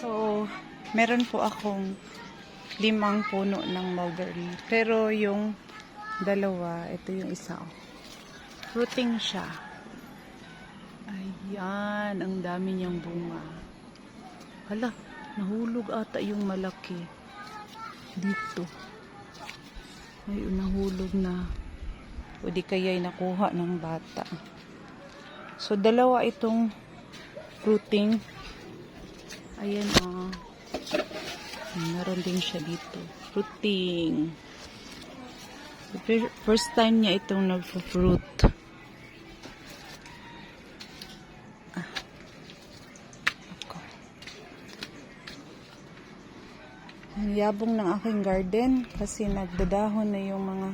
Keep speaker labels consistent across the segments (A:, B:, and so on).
A: So, meron po akong limang puno ng mulberry. Pero yung dalawa, ito yung isa. oh. Fruiting siya. Ayan, ang dami niyang bunga. Hala, nahulog ata yung malaki. Dito. Ay, nahulog na. O di kaya'y nakuha ng bata. So, dalawa itong fruiting Ayan, oh. Meron din siya dito. Fruiting. First time niya itong nag-fruit. Ah. Ang yabong ng aking garden kasi nagdadahon na yung mga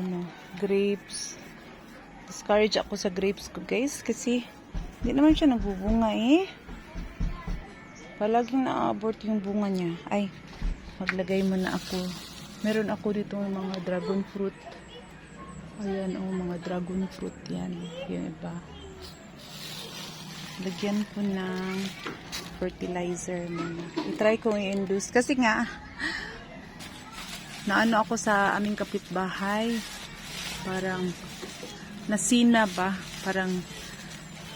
A: ano, grapes. Discourage ako sa grapes ko, guys, kasi hindi naman siya nagbubunga eh. Palaging na-abort yung bunga niya. Ay, maglagay mo na ako. Meron ako dito ng mga dragon fruit. Ayan, oh, mga dragon fruit yan. Yung iba. Lagyan ko ng fertilizer muna. I-try ko i-induce. Kasi nga, naano ako sa aming kapitbahay. Parang, nasina ba? Parang,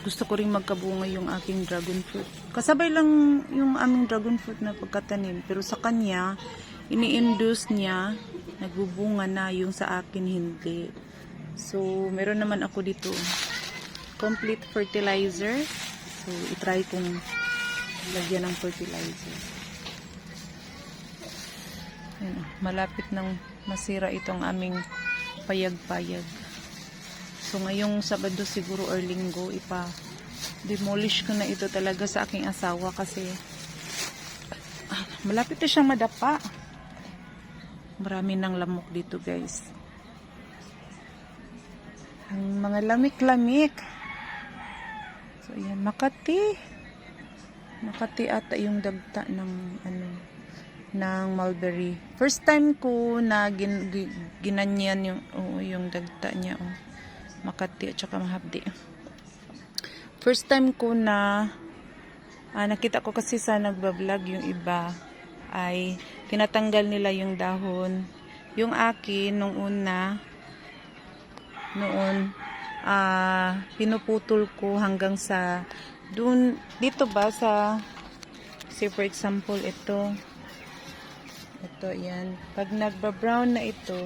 A: gusto ko rin magkabunga yung aking dragon fruit. Kasabay lang yung aming dragon fruit na pagkatanim. Pero sa kanya, ini-induce niya, nagbubunga na yung sa akin hindi. So, meron naman ako dito complete fertilizer. So, itry kong lagyan ng fertilizer. Ayan, malapit nang masira itong aming payag-payag. So ngayong Sabado siguro or Linggo ipa demolish ko na ito talaga sa aking asawa kasi ah, malapit na siyang madapa. Marami ng lamok dito guys. Ang mga lamik-lamik. So ayan, Makati. Makati ata yung dagta ng ano ng mulberry. First time ko na gin, gi- ginanyan yung oo, yung dagta niya oh. Makati at saka Mahabdi. First time ko na ah, nakita ko kasi sa nagbablog yung iba ay tinatanggal nila yung dahon. Yung akin nung una noon ah pinuputol ko hanggang sa dun dito ba sa say for example ito ito yan pag nagba-brown na ito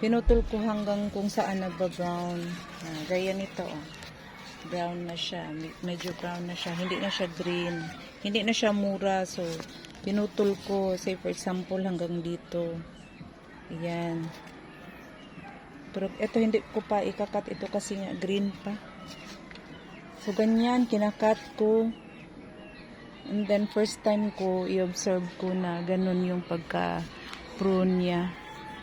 A: pinutol ko hanggang kung saan nagba-brown. Ah, gaya nito, oh. Brown na siya. Me- Medyo brown na siya. Hindi na siya green. Hindi na siya mura. So, pinutol ko, say for example, hanggang dito. Ayan. Pero ito hindi ko pa ikakat ito kasi nga green pa. So, ganyan, kinakat ko. And then, first time ko, i-observe ko na ganun yung pagka-prune niya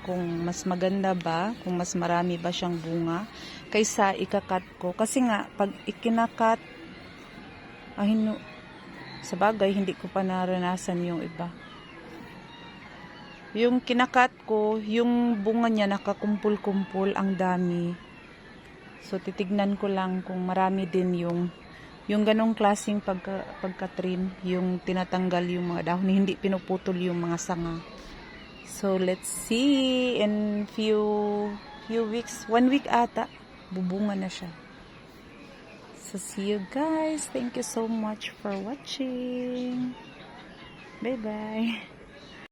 A: kung mas maganda ba, kung mas marami ba siyang bunga, kaysa ikakat ko. Kasi nga, pag ikinakat, ah, hinu, Sa bagay, hindi ko pa naranasan yung iba. Yung kinakat ko, yung bunga niya nakakumpul-kumpul, ang dami. So, titignan ko lang kung marami din yung yung ganong klaseng pagka, pagka-trim, yung tinatanggal yung mga dahon, hindi pinuputol yung mga sanga. So, let's see. In few few weeks, one week ata, bubunga na siya. So, see you guys. Thank you so much for watching. Bye-bye.